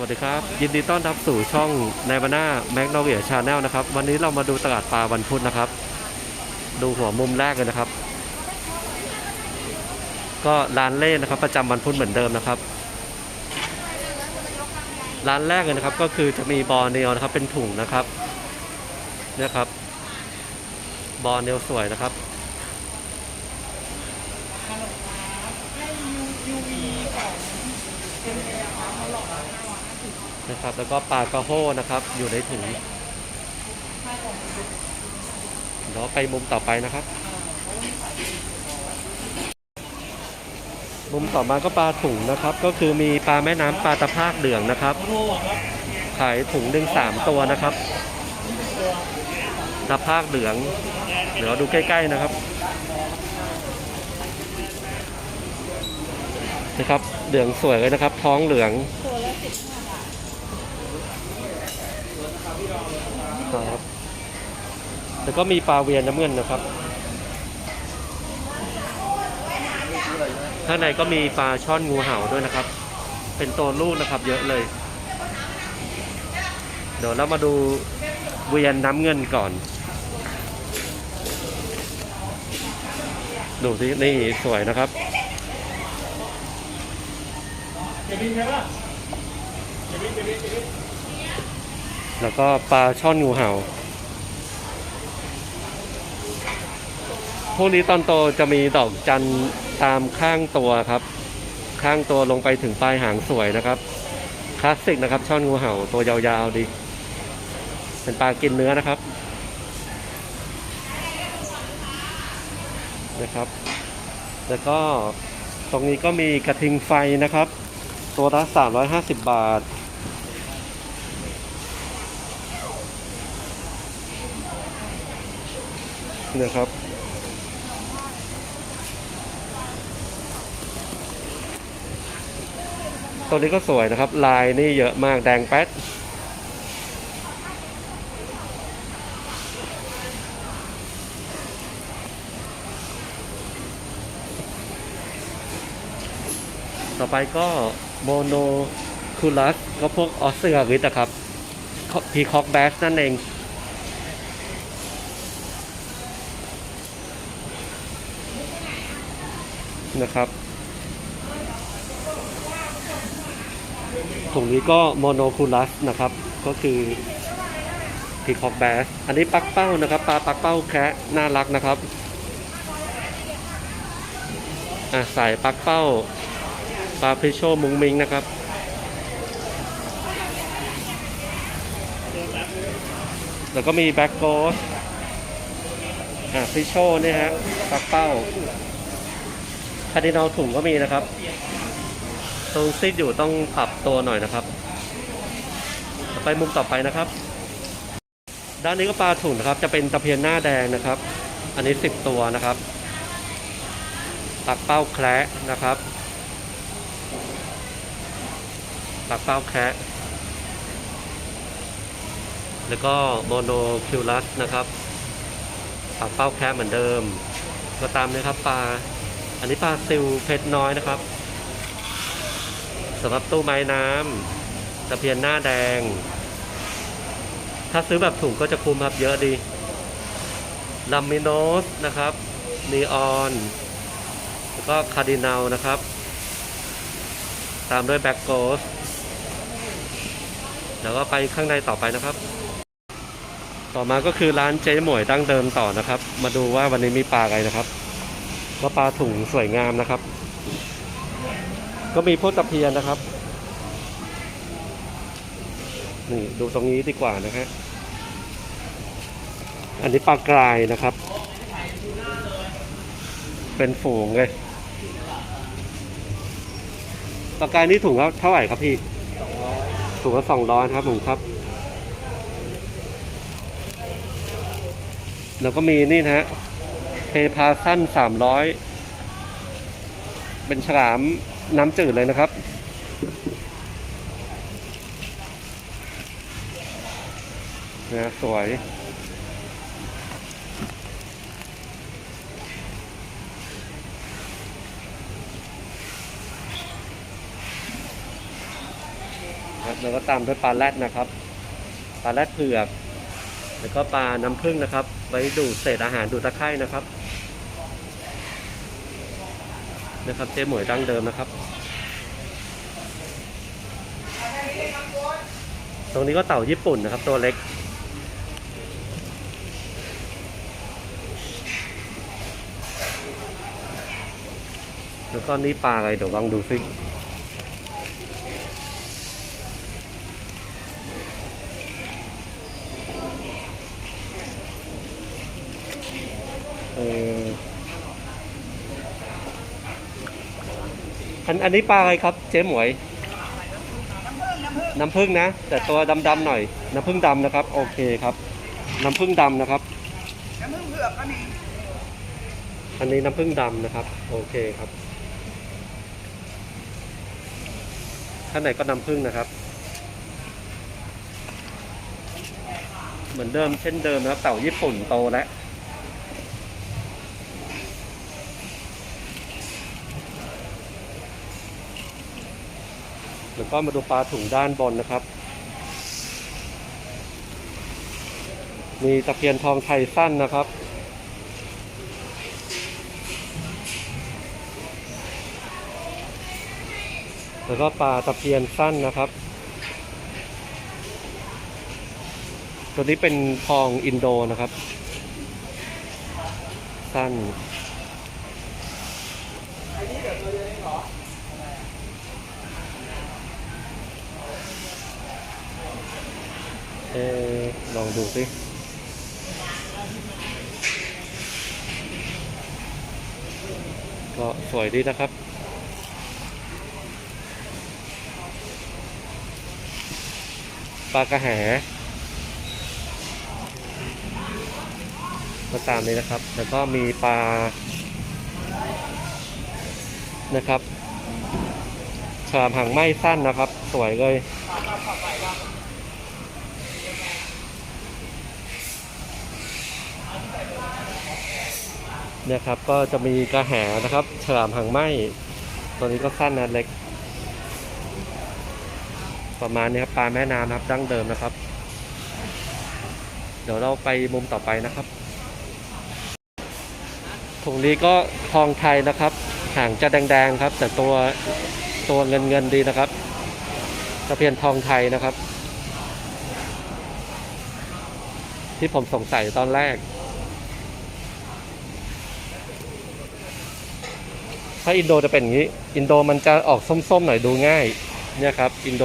วัสดีครับ ยินดีต้อนรับสู่ช่องในบาน่าแมกโนเวียชาแนลนะครับ วันนี้เรามาดูตลาดปลาวันพุธนะครับ ดูหัวมุมแรกเลยนะครับ ก็ร้านเล่นะครับ ประจำวันพุธเหมือนเดิมนะครับ ร้านแรกเลยนะครับ ก็คือจะมีบอลเนลนะครับ เป็นถุงนะครับเนี่ยครับ บอลเนลสวยนะครับ นะครับ แล้วก็ปลากระโห้นะครับ อยู่ในถุงเดี๋ยวไปมุมต่อไปนะครับ มุมต่อมาก็ปลาถุงนะครับ ก็คือมีปลาแม่น้ำปลาตะภาคเหลืองนะครับ ขายถุงหนึ่งสามตัวนะครับ ตะภาคเหลือง เดี๋ยวดูใกล้ ๆนะครับนะครับเหลืองสวยเลยนะครับ ท้องเหลือง ตัวละสิบห้าบาท ครับ แล้วก็มีปลาเวียนน้ำเงินนะครับ ข้างในก็มีปลาช่อนงูเห่าด้วยนะครับ เป็นตัวลูกนะครับ เยอะเลย เดี๋ยวเรามาดูเวียนน้ำเงินก่อน ดูสินี่สวยนะครับ แล้วก็ปลาช่อนงูเห่า พวกนี้ตอนโตจะมีดอกจันตามข้างตัวครับ ข้างตัวลงไปถึงปลายหางสวยนะครับ คลาสสิกนะครับ ช่อนงูเห่าตัวยาวๆดี เป็นปลากินเนื้อนะครับ นะครับ แล้วก็ตรงนี้ก็มีกระทิงไฟนะครับ ตัวละ350 บาท นะครับ ตัวนี้ก็สวยนะครับ ลายนี่เยอะมากแดงแป๊ดต่อไปก็โมโนคูลัสก็พวกออสเตรเลียนะครับพีคอกแบสนั่นเอง นะครับ ถุงนี้ก็โมโนคูลัสนะครับ ก็คือพีคอกแบสอันนี้ปักเป้านะครับปลาปักเป้าแคะน่ารักนะครับอะใส่ปักเป้าปลาพิโชมุงมิงนะครับแล้วก็มีแบ็กโกสอะพิโชเนี่ยฮะปักเป้า คาร์ดินัลถุงก็มีนะครับ ตรงซิดอยู่ต้องปรับตัวหน่อยนะครับ ไปมุมต่อไปนะครับ ด้านนี้ก็ปลาถุงนะครับ จะเป็นตะเพียนหน้าแดงนะครับ อันนี้ 10 ตัวนะครับปักเป้าแคระนะครับปักเป้าแคระแล้วก็โมโนคิวลัสนะครับปักเป้าแคระเหมือนเดิม ก็ตามนะครับปลา อันนี้ปลาซิลเพชรน้อยนะครับสำหรับตู้ไม้น้ำตะเพียนหน้าแดง ถ้าซื้อแบบถุงก็จะคุ้มครับเยอะดีลัมมิโนสนะครับนีออนแล้วก็คาร์ดินัลนะครับ ตามด้วยแบ็กโกสแล้วก็ไปข้างในต่อไปนะครับ ต่อมาก็คือร้านเจ๊หมวยดั้งเดิมต่อนะครับ มาดูว่าวันนี้มีปลาอะไรนะครับ ก็ปลาถุงสวยงามนะครับ ก็มีพวกตะเพียนนะครับ นี่ดูตรงนี้ดีกว่านะฮะอันนี้ปลากรายนะครับ เป็นฝูงเลยปลากรายนี่ถุงเท่าไหร่ครับพี่ถุงละสองร้อยครับผมครับ แล้วก็มีนี่นะฮะ เพพาสั้นสามร้อยเป็นฉลามน้ำจืดเลยนะครับ นะสวยแล้วก็ตามด้วยปลาแรดนะครับ ปลาแรดเผือก แล้วก็ปลาน้ำผึ้งนะครับ ไว้ดูดเศษอาหารดูดตะไคร่นะครับ นะครับเจ๊หมวยดั้งเดิมนะครับ ตรงนี้ก็เต่าญี่ปุ่นนะครับ ตัวเล็ก แล้วก็นี่ปลาอะไรเดี๋ยวลองดูซิเออ อันอันนี้ปลาอะไรครับ เจ๊หมวย น้ำผึ้งนะ แต่ตัวดำๆหน่อย น้ำผึ้งดำนะครับ โอเคครับ น้ำผึ้งดำนะครับ น้ำผึ้งเผือกก็มี อันนี้น้ำผึ้งดำนะครับ โอเคครับข้างในก็น้ำผึ้งนะครับ เหมือนเดิมเช่นเดิมนะครับเต่าญี่ปุ่นโตแล้ว แล้วก็มาดูปลาถุงด้านบนนะครับ มีตะเพียนทองไทยสั้นนะครับ แล้วก็ปลาตะเพียนสั้นนะครับ ตัวนี้เป็นทองอินโดนะครับ สั้น เออลองดูสิก็สวยดีนะครับ ปลากระแหก็ตามนี้นะครับ แล้วก็มีปลา นะครับฉลามหางไหม้สั้นนะครับ สวยเลย เนี่ยครับก็จะมีกระแหนะครับ ฉลามหางไหมตัวนี้ก็สั้นนะเล็ก ประมาณนี้ครับปลาแม่น้ำนะครับ ดั้งเดิมนะครับ เดี๋ยวเราไปมุมต่อไปนะครับถุงนี้ก็ทองไทยนะครับหางจะแดงๆครับ แต่ตัวตัวเงินเงินดีนะครับตะเพียนทองไทยนะครับ ที่ผมสงสัยตอนแรก ถ้าอินโดจะเป็นอย่างนี้ อินโดมันจะออกส้มๆหน่อยดูง่าย เนี่ยครับ อินโด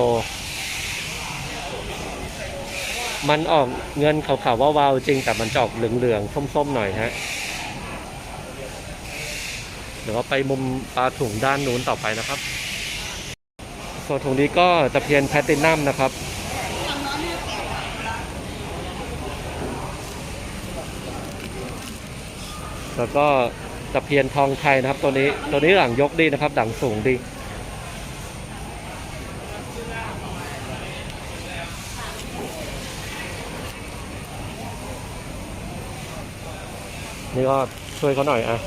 มันออกเงินขาวๆวาวๆจริงแต่มันจะออกเหลืองๆส้มๆหน่อยฮะเดี๋ยวเราไปมุมปลาถุงด้านนู้นต่อไปนะครับส่วนถุงนี้ก็ตะเพียนแพลตินัมนะครับ แล้วก็ ตะเพียนทองไทยนะครับ ตัวนี้ตัวนี้หลังยกดีนะครับดังสูงดี นี่ก็ช่วยเขาหน่อยอะ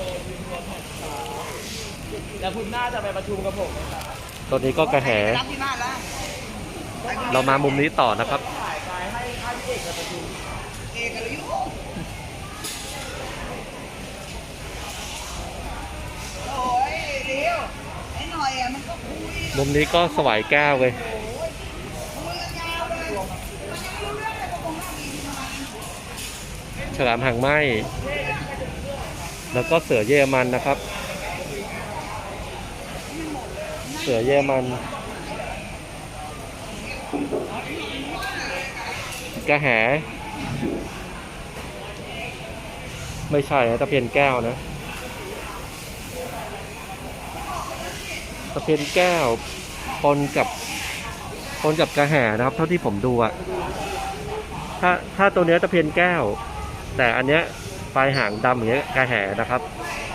เดี๋ยวคุณน่าจะไปประชุมกับผมตัวนี้ก็กระแหรับที่บ้านแล้วเรามามุมนี้ต่อนะครับถ่ายไปให้ให้พี่เอกไปประชุมเอกอะไรอยู่โอ้ยเดี๋ยวไอ้หน่อยอะมันก็คุย มุมนี้ก็สวายแก้วเลยคุยกันยาวเลยมันยังไม่รู้เรื่องเลยฉลามหางไหมแล้วก็เสือเยอรมันนะครับ เสือเยอรมันกระแห ไม่ใช่นะตะเพียนแก้วนะะเพียนแก้วปนกับปนกับกระแหนะครับ เท่าที่ผมดูอะถ้าถ้าตัวเนี้ยตะเพียนแก้ว แต่อันเนี้ยปลายหางดำอย่างเงี้ยกระแหนะครับ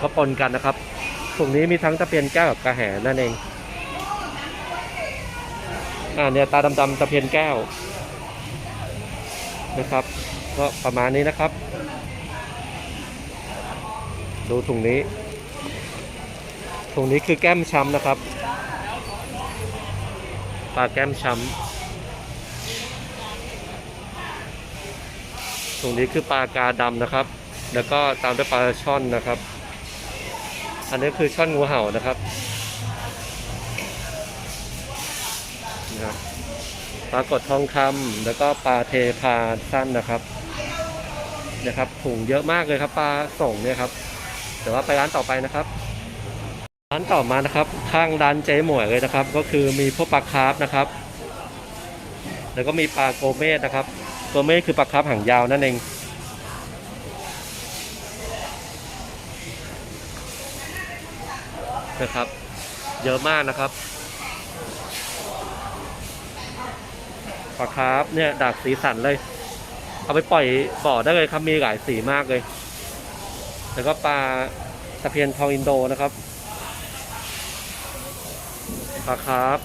ก็ปนกันนะครับถุงนี้มีทั้งตะเพียนแก้วกับกระแหนั่นเองอ่าเนี่ยตาดำๆตะเพียนแก้วนะครับ ก็ประมาณนี้นะครับ ดูถุงนี้ถุงนี้คือแก้มช้ำนะครับ ปลาแก้มช้ำตรงนี้คือปลากาดำนะครับ แล้วก็ตามด้วยปลาช่อนนะครับ อันนี้คือช่อนงูเห่านะครับนะปลากดทองคำแล้วก็ปลาเทพาสั้นนะครับนะครับถุงเยอะมากเลยครับปลาส่งเนี่ยครับ แต่ว่าไปร้านต่อไปนะครับ ร้านต่อมานะครับ ข้างร้านเจ๊หมวยเลยนะครับ ก็คือมีพวกปลาคาร์ฟนะครับ แล้วก็มีปลาโกเมสนะครับโกเมสคือปลาคาร์ฟหางยาวนั่นเองนะครับ เยอะมากนะครับปลาคาร์ฟเนี่ยดากสีสันเลย เอาไปปล่อยบ่อได้เลยครับมีหลายสีมากเลย แล้วก็ปลาตะเพียนทองอินโดนะครับ ปลาคาร์ฟ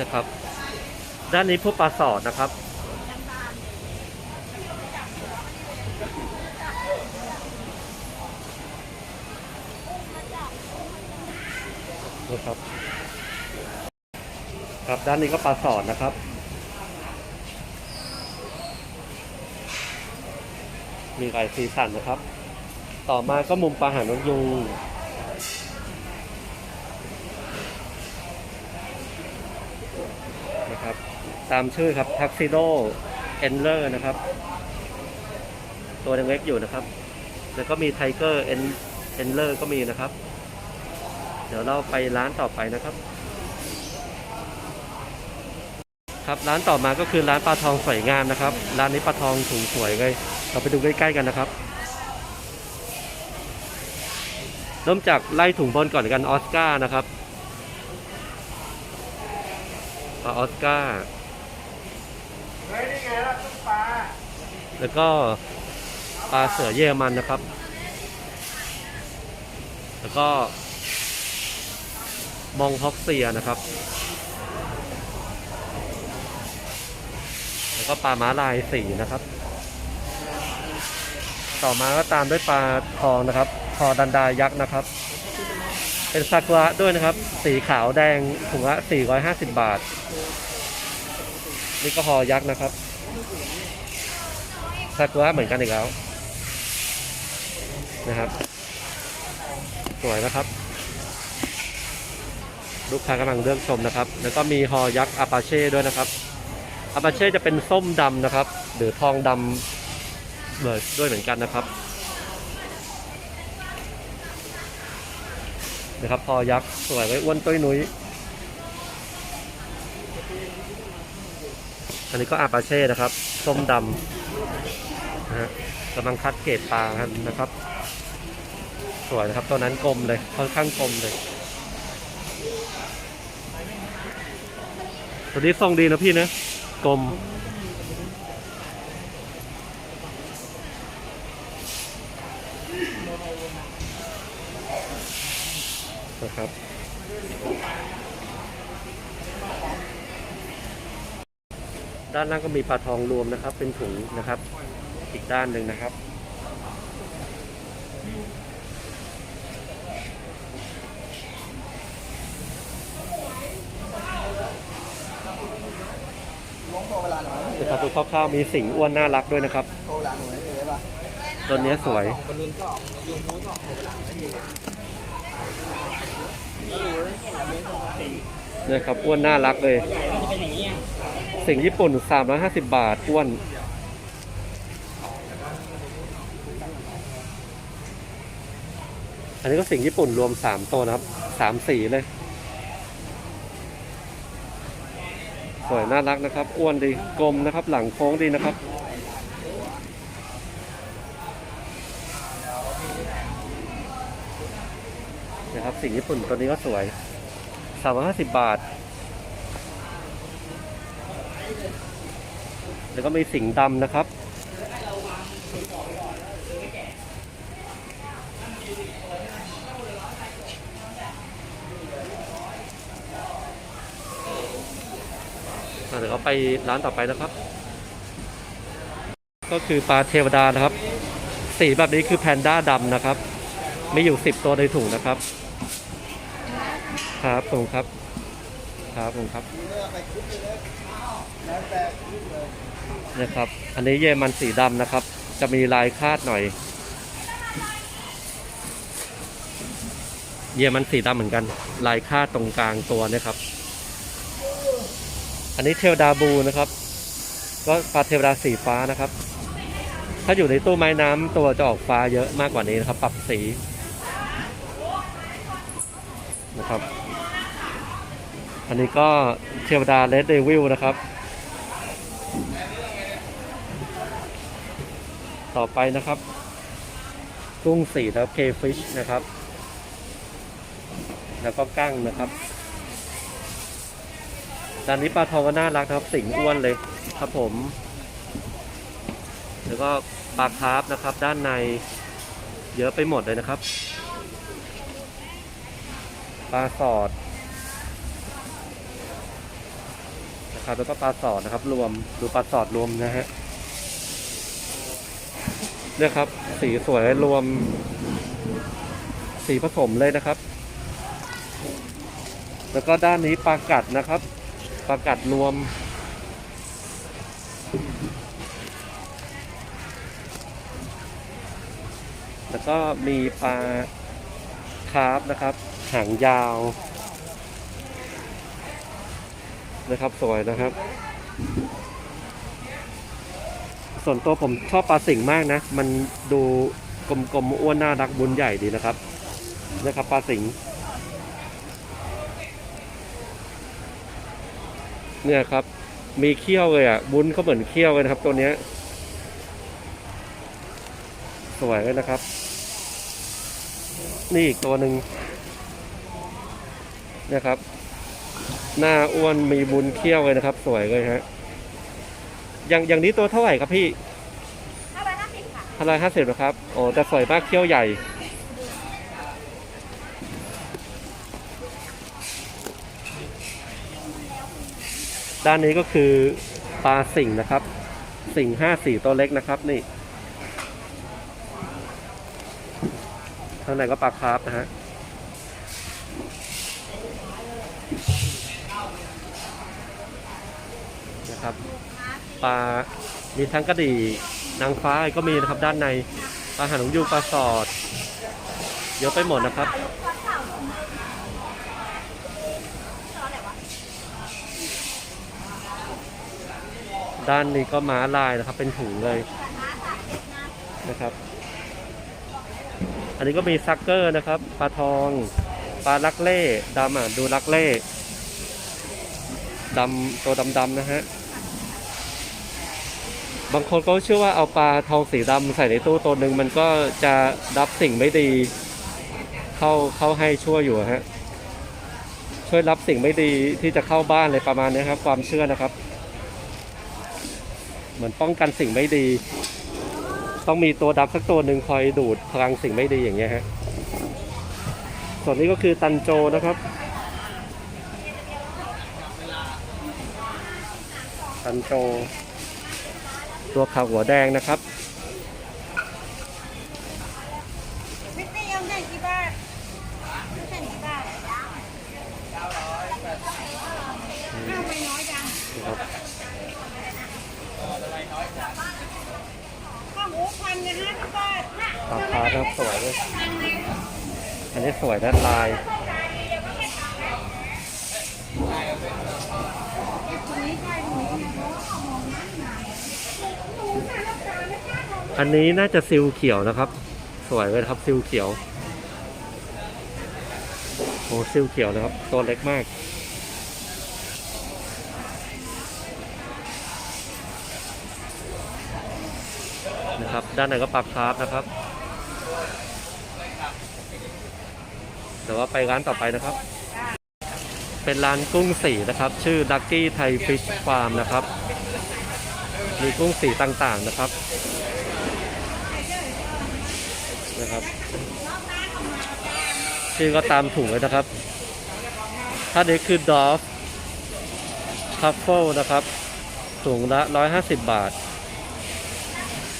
นะครับ ด้านนี้พวกปลาสอดนะครับ นะครับ ครับด้านนี้ก็ปลาสอดนะครับมีหลายสีสันนะครับ ต่อมาก็มุมปลาหางนกยูงนะครับ ตามชื่อครับทักซิโดเอนเลอร์นะครับ ตัวยังเล็กอยู่นะครับ แล้วก็มีไทเกอร์เอนเอนเลอร์ก็มีนะครับ เดี๋ยวเราไปร้านต่อไปนะครับ ครับร้านต่อมาก็คือร้านปลาทองสวยงามนะครับ ร้านนี้ปลาทองถุงสวยเลย เราไปดูใกล้ๆกันนะครับ เริ่มจากไล่ถุงบนก่อนกันออสการ์นะครับปลาออสการ์ แล้วก็ปลาเสือเยอรมันนะครับ แล้วก็มองฮอกเซียนะครับ แล้วก็ปลาม้าลายสีนะครับ ต่อมาก็ตามด้วยปลาทองนะครับทอดันดายักษ์นะครับ เป็นซากุระด้วยนะครับ สีขาวแดงถุงละ450 บาท นี่ก็ฮอยักษ์นะครับซากุระเหมือนกันอีกแล้วนะครับ สวยนะครับ ลูกค้ากำลังเลือกชมนะครับ แล้วก็มีฮอยักษ์อาปาเช่ด้วยนะครับอาปาเช่จะเป็นส้มดำนะครับ หรือทองดำเลยด้วยเหมือนกันนะครับนะครับฮอยักษ์สวยไว้อ้วนตุ้ยนุ้ย อันนี้ก็อาปาเช่นะครับ ส้มดำนะฮะกำลังคัดเกรดปลากันนะครับ สวยนะครับตัวนั้นกลมเลยค่อนข้างกลมเลย ตัวนี้ทรงดีนะพี่นะกลมนะครับ ด้านล่างก็มีปลาทองรวมนะครับ เป็นถุงนะครับ อีกด้านหนึ่งนะครับ นะครับดูคร่าวๆมีสิงห์อ้วนน่ารักด้วยนะครับโทรหลังหน่อยได้ป่ะตัวเนี้ยสวยบอลลูนก็ยูมูก็โทรหลังไม่ดีเนี่ยครับอ้วนน่ารักเลย สิงญี่ปุ่น 350 บาทอ้วนอันนี้ก็สิงญี่ปุ่นรวม 3 ตัวนะครับ 3 สีเลย สวยน่ารักนะครับ อ้วนดีกลมนะครับ หลังโค้งดีนะครับนะครับสิงญี่ปุ่นตัวนี้ก็สวย 350 บาท แล้วก็มีสิงดำนะครับ เดี๋ยวเราไปร้านต่อไปนะครับ ก็คือปลาเทวดานะครับ สีแบบนี้คือแพนด้าดำนะครับมีอยู่10ตัวในถุงนะครับ ครับผมครับ ครับผมครับ นะครับ อันนี้เยมันสีดำนะครับ จะมีลายคาดหน่อย เยมันสีดำเหมือนกัน ลายคาดตรงกลางตัวนะครับ อันนี้เทลดาบูนะครับ ก็ปลาเทวดาสีฟ้านะครับ ถ้าอยู่ในตู้ไม้น้ำตัวจะออกฟ้าเยอะมากกว่านี้นะครับ ปรับสีนะครับ อันนี้ก็เทวดาเลดเดวิลนะครับ ต่อไปนะครับ กุ้งสีแล้วเคฟิชนะครับ แล้วก็กั้งนะครับด้านนี้ปลาทองก็น่ารักนะครับ สิงอ้วนเลยครับผม แล้วก็ปลาคาร์ฟนะครับ ด้านในเยอะไปหมดเลยนะครับ ปลาสอดนะครับแล้วก็ปลาสอดนะครับ รวมดูปลาสอดรวมนะฮะ เนี่ยครับ สีสวยรวม สีผสมเลยนะครับ แล้วก็ด้านนี้ปลากัดนะครับปลากัดรวม แล้วก็มีปลาคาร์ฟนะครับ หางยาวนะครับสวยนะครับ ส่วนตัวผมชอบปลาสิงห์มากนะ มันดูกลมๆอ้วนน่ารักบุญใหญ่ดีนะครับนะครับปลาสิงห์เนี่ยครับ มีเขี้ยวเลยอะ บุญเขาเหมือนเขี้ยวเลยนะครับ ตัวเนี้ย สวยเลยนะครับ นี่อีกตัวหนึ่งเนะครับ หน้าอ้วนมีบุญเขี้ยวเลยนะครับ สวยเลยฮะ อย่างอย่างนี้ตัวเท่าไหร่ครับพี่ห้าร้อยห้าสิบค่ะห้าร้อยห้าสิบนะครับโอ้แต่สวยมากเขี้ยวใหญ่ ด้านนี้ก็คือปลาสิงห์นะครับ สิงห์ห้าสี่ตัวเล็กนะครับนี่ข้างในก็ปลาคาร์ฟนะฮะ นะครับ ปลา มีทั้งกระดี่นางฟ้าก็มีนะครับด้านในปลาหางนกยูงปลาสอด เยอะไปหมดนะครับ ด้านนี้ก็ม้าลายนะครับ เป็นถุงเลยนะครับ อันนี้ก็มีซักเกอร์นะครับ ปลาทอง ปลาลักเล่ดำอะดูลักเล่ดำตัวดำๆนะฮะ บางคนก็เชื่อว่าเอาปลาทองสีดำใส่ในตู้ตัวหนึ่งมันก็จะรับสิ่งไม่ดี เข้าเข้าให้ชั่วอยู่ฮะช่วยรับสิ่งไม่ดีที่จะเข้าบ้านเลยประมาณนี้ครับ ความเชื่อนะครับ เหมือนป้องกันสิ่งไม่ดี ต้องมีตัวดับสักตัวหนึ่งคอยดูดพลังสิ่งไม่ดีอย่างเงี้ยฮะส่วนนี้ก็คือตันโจนะครับตันโจ ตัวขาวหัวแดงนะครับพิตตี้ยำใหญ่กี่บาทแผ่นกี่บาทข้าวไปน้อยจังนะครับข้าวหมูพันเนี่ยห้าสิบบาทราคานะครับสวยเลยอันนี้สวยด้านลาย อันนี้น่าจะซิลเขียวนะครับ สวยเลยครับซิลเขียวโอ้ซิลเขียวนะครับ ตัวเล็กมาก นะครับ ด้านในก็ปรับคาร์ฟนะครับเดี๋ยวว่าไปร้านต่อไปนะครับ เป็นร้านกุ้งสีนะครับ ชื่อ Lucky Thai Fish Farm นะครับ มีกุ้งสีต่างๆนะครับ นะครับชื่อก็ตามถุงเลยนะครับถ้านี้คือ Dove Truffle นะครับถุงละ 150 บาท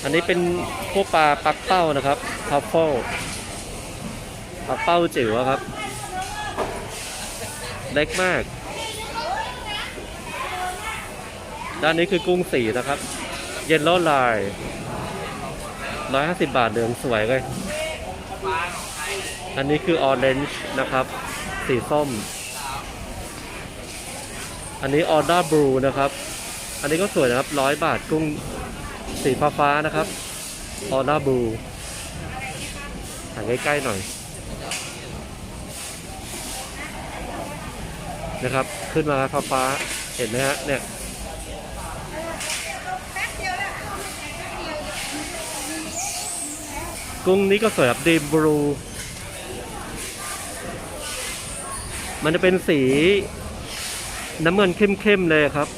อันนี้เป็นพวกปลาปักเป้านะครับ Truffle ปลาเป้าจิ๋วครับ เล็กมาก ด้านนี้คือกุ้งสีนะครับ เยลโล่ลน์ร้อยห้าสิบบาทเหลืองสวยเลย อันนี้คือออเรนจ์นะครับ สีส้ม อันนี้ออด้าบลูนะครับ อันนี้ก็สวยนะครับร้อยบาทกุ้งสีฟ้าฟ้านะครับออด้าบลูถ่ายใกล้ๆหน่อยนะครับ ขึ้นมาฟ้าฟ้าเห็นไหมฮะเนี่ยกุ้งนี้ก็สวยครับดีบลู มันจะเป็นสีน้ำเงินเข้มๆเลยครับ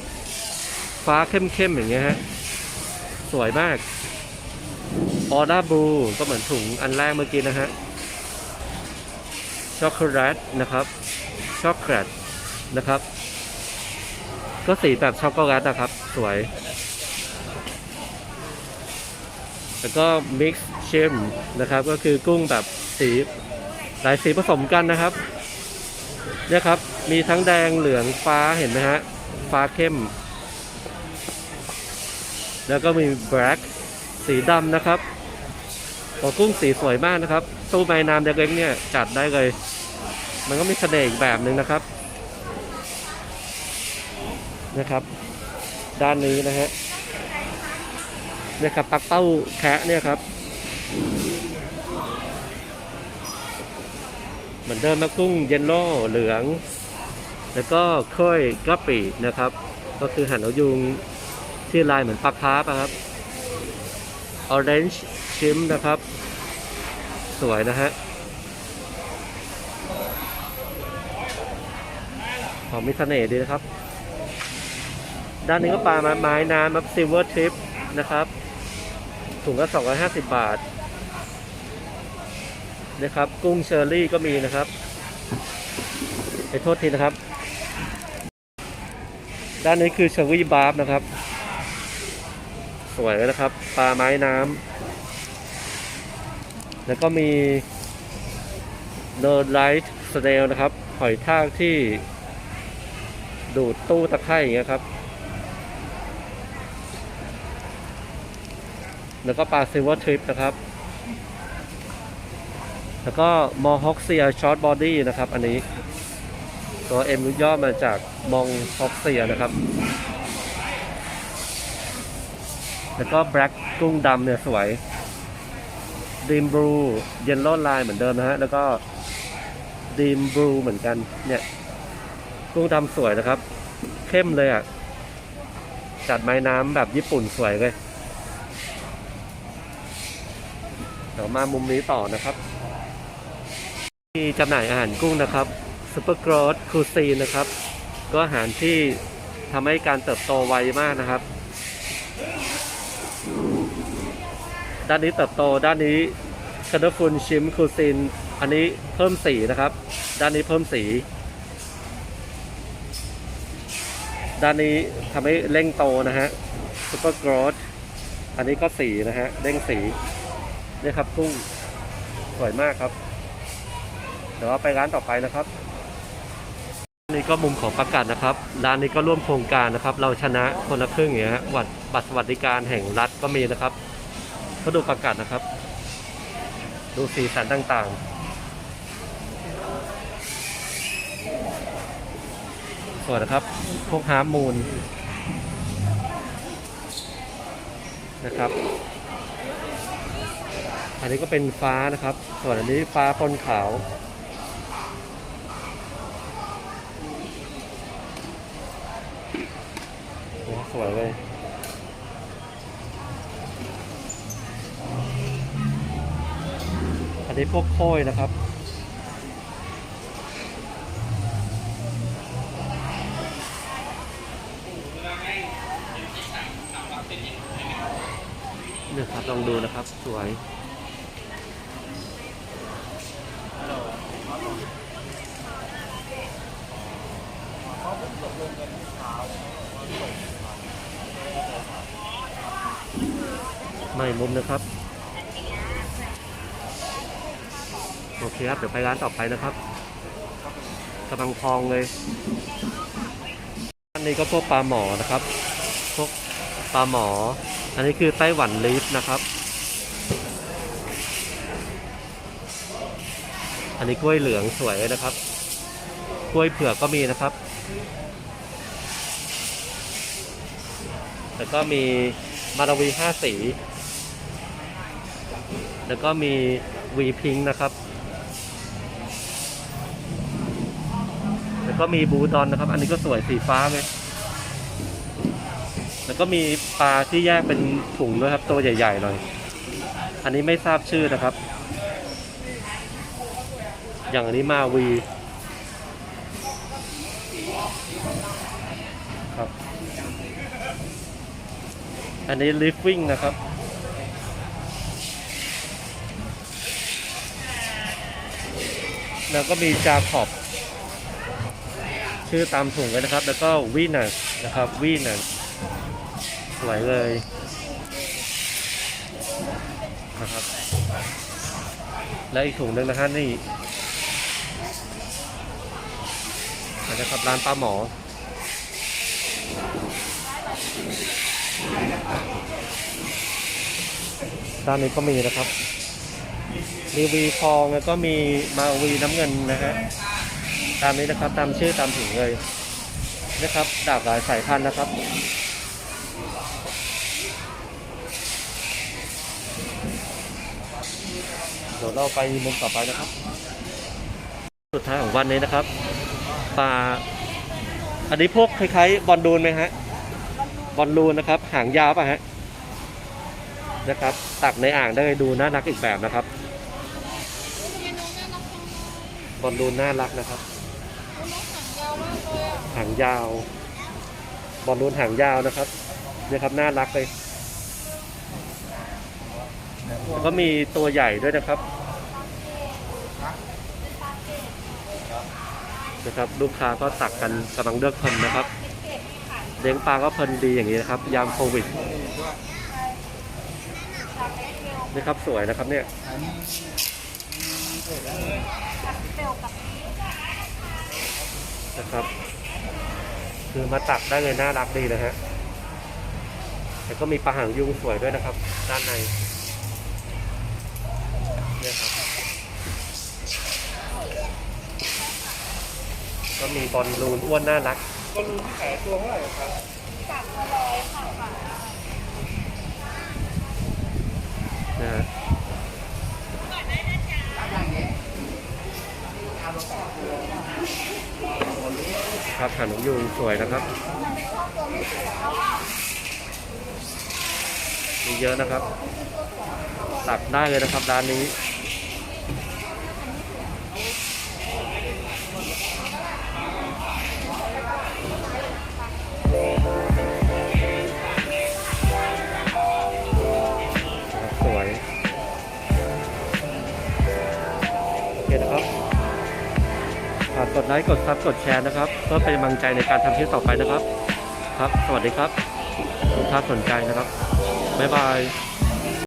ฟ้าเข้มๆอย่างเงี้ยฮะ สวยมากออร่าบลูก็เหมือนถุงอันแรกเมื่อกี้นะฮะ ช็อกโกแลตนะครับ ช็อกโกแลตนะครับ ก็สีแบบช็อกโกแลตนะครับ สวย แล้วก็มิกซ์เชมนะครับ ก็คือกุ้งแบบสีหลายสีผสมกันนะครับ เนี่ยครับ มีทั้งแดงเหลืองฟ้าเห็นไหมฮะ ฟ้าเข้ม แล้วก็มีแบล็กสีดำนะครับโอ้กุ้งสีสวยมากนะครับ ตู้ไม้น้ำเด็กๆเนี่ยจัดได้เลย มันก็มีเสน่ห์อีกแบบหนึ่งนะครับ นะครับ ด้านนี้นะฮะเนี่ยครับปักเป้าแคะเนี่ยครับ เหมือนเดิมนะกุ้งเยลโล่เหลือง แล้วก็ค่อยกะปินะครับ ก็คือหั่นเอายุงที่ลายเหมือนปลาคาร์ฟอะครับ orange ชิมนะครับ สวยนะฮะหอมมีเสน่ห์ดีนะครับ ด้านนี้ก็ปลาไม้น้ำครับซิลเวอร์ทริปนะครับ ถุงละ250 บาท นะครับ กุ้งเชอร์รี่ก็มีนะครับไปโทษทีนะครับ ด้านนี้คือเชอร์รี่บาร์ฟนะครับ สวยนะครับ ปลาไม้น้ำแล้วก็มีเนอร์ไลท์สเนลนะครับ หอยทากที่ดูดตู้ตะไคร่อย่างเงี้ยครับ แล้วก็ปลาซิลเวอร์ทริปนะครับ แล้วก็มอฮอกเซียช็อตบอดี้นะครับอันนี้ตัวเอ็มย่อมาจากมองฮอกเซียนะครับ แล้วก็แบล็กกุ้งดำเนี่ยสวยดีมบลูเยลโล่ไลน์เหมือนเดิมนะฮะ แล้วก็ดีมบลูเหมือนกัน เนี่ย กุ้งดำสวยนะครับ เข้มเลยอะ จัดไม้น้ำแบบญี่ปุ่นสวยเลย เดี๋ยวมามุมนี้ต่อนะครับ ที่จำหน่ายอาหารกุ้งนะครับซูเปอร์กรอสคูซีนะครับ ก็อาหารที่ทำให้การเติบโตไวมากนะครับ ด้านนี้เติบโตด้านนี้คาร์ดฟุนชิมคูซีนอันนี้เพิ่มสีนะครับ ด้านนี้เพิ่มสี ด้านนี้ทำให้เร่งโตนะฮะซูเปอร์กรอสอันนี้ก็สีนะฮะเร่งสีนี่ครับกุ้งสวยมากครับ เดี๋ยวเราไปร้านต่อไปนะครับนี่ก็มุมของประกาศนะครับ ร้านนี้ก็ร่วมโครงการนะครับ เราชนะคนละครึ่งอย่างเงี้ยฮะวัดบัตรสวัสดิการแห่งรัฐก็มีนะครับก็ดูประกาศนะครับ ดูสีสันต่างๆ สวยนะครับ พวกฮาร์มูลนะครับ อันนี้ก็เป็นฟ้านะครับ ส่วนอันนี้ฟ้าปนขาว โอ้ส วยเลยอันนี้พวกโค้ยนะครับเนี่ยครับลองดูนะครับสวย ไม่มุมนะครับ โอเคครับ เดี๋ยวไปร้านต่อไปนะครับกำลังพองเลยอันนี้ก็พวกปลาหมอนะครับ พวกปลาหมอ อันนี้คือไต้หวันลีฟนะครับ อันนี้กล้วยเหลืองสวยเลยนะครับ กล้วยเผือกก็มีนะครับ แล้วก็มีมาราวีห้าสี แล้วก็มีวีพิงค์นะครับ แล้วก็มีบูดอนนะครับ อันนี้ก็สวยสีฟ้าเลย แล้วก็มีปลาที่แยกเป็นถุงด้วยครับ ตัวใหญ่ๆหน่อย อันนี้ไม่ทราบชื่อนะครับ อย่างอันนี้มาวีครับ อันนี้ลิฟวิ่งนะครับ แล้วก็มีจาขอบชื่อตามถุงเลยนะครับ แล้วก็วีนัสนะครับวีนัสสวยเลยนะครับ และอีกถุงหนึ่งนะฮะนี่อันนี้ครับร้านป้าหมอด้านนี้ก็มีนะครับ มีวีทองแล้วก็มีมาวีน้ำเงินนะฮะตามนี้นะครับตามชื่อตามถุงเลยนะครับดาบหลายสายพันธุ์นะครับเดี๋ยวเราไปมุมต่อไปนะครับ สุดท้ายของวันนี้นะครับปลาอันนี้พวกคล้ายๆบอลลูนไหมฮะบอลลูนนะครับ หางยาวป่ะฮะนะครับ ตักในอ่างได้ดูน่ารักอีกแบบนะครับ บอลลูนน่ารักนะครับหางยาว บอลลูนหางยาวนะครับเนี่ยครับน่ารักเลยแล้วก็มีตัวใหญ่ด้วยนะครับนะครับลูกค้าก็ตักกันกำลังเลือกคนนะครับเลี้ยงปลาก็เพลินดีอย่างนี้นะครับ ยามโควิดนี่ครับสวยนะครับเนี่ย นะครับ คือมาตักได้เลยน่ารักดีนะฮะแล้วก็มีปลาหางยุงสวยด้วยนะครับ ด้านในเนี่ยครับ ก็มีบอลลูนอ้วนน่ารักก็รู้ที่ขายตัวเท่าไหร่ครับนะฮะ ครับหานมยูงสวยนะครับ มีเยอะนะครับ ตักได้เลยนะครับร้านนี้ กดไลค์กดซับกดแชร์นะครับเพื่อเป็นกำลังใจในการทำคลิปต่อไปนะครับ ครับ สวัสดีครับ ทุกท่านสนใจนะครับ บ๊ายบาย